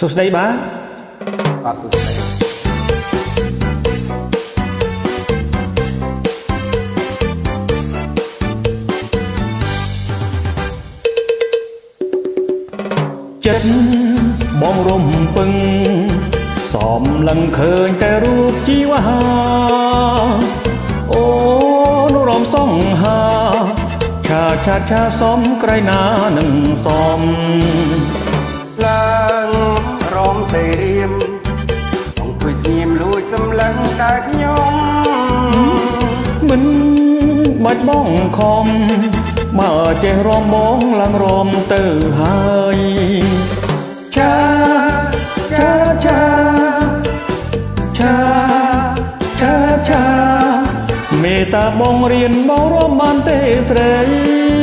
សួស្តីបាទបាទសួស្តីចិត្តបងរំពឹងសំឡឹងឃើញតែរូបជីវហាអូនរំសងហាឆាឆាឆាសំក្រៃណានឹងសំឡើង សម្លឹងតែខ្ញុំមិនបាច់បងខំបើចេះរំបងឡើងរំទៅហើយឆាឆាឆាឆាឆាឆាមេត្តាបងរៀនបងរំបានទេស្រី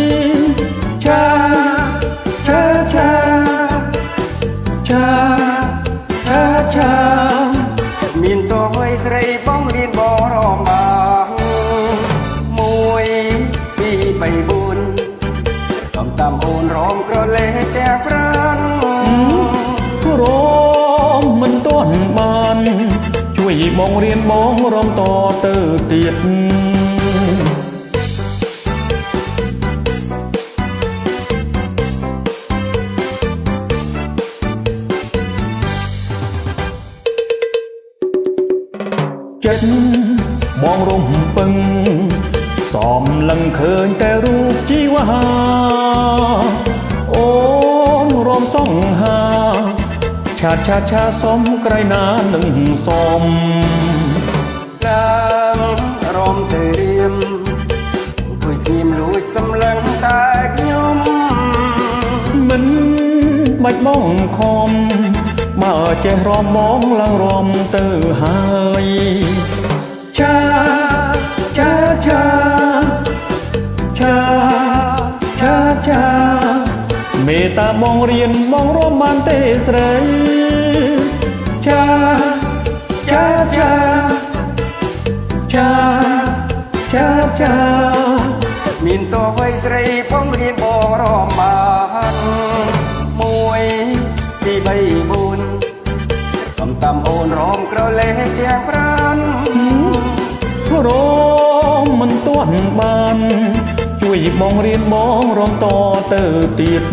ឲ្យស្រីបងរៀនបរមបានមួយពីរបីបួនសំតាមអូនរំក្រលេតែប្រានរមមិនទាន់បាន ជួយបងរៀនបងរំតទៅទៀត ចិត្តបងរំពឹងសំឡឹងឃើញតែរូបជីវហាអូនរំសងហាឆាឆាឆាសំក្រៃណានឹងសំឡើងរំទៅរៀមអង្គុយស្ងៀមលួចសម្លឹងតែខ្ញុំមិនបាច់បងខំ បើចេះរំបងឡើងរំទៅហើយឆាឆាឆាឆាឆាឆាមេត្តាបងរៀនបងរំបានទេស្រីឆាឆាឆាឆាឆាឆាមានតោឲ្យស្រីបងរៀនបរមបានមួយពីរបីបួនសំ តាមអូនរំក្រលេទាំងប្រានរមមិនទាន់បាន ជួយបងរៀនបងរំតទៅទៀត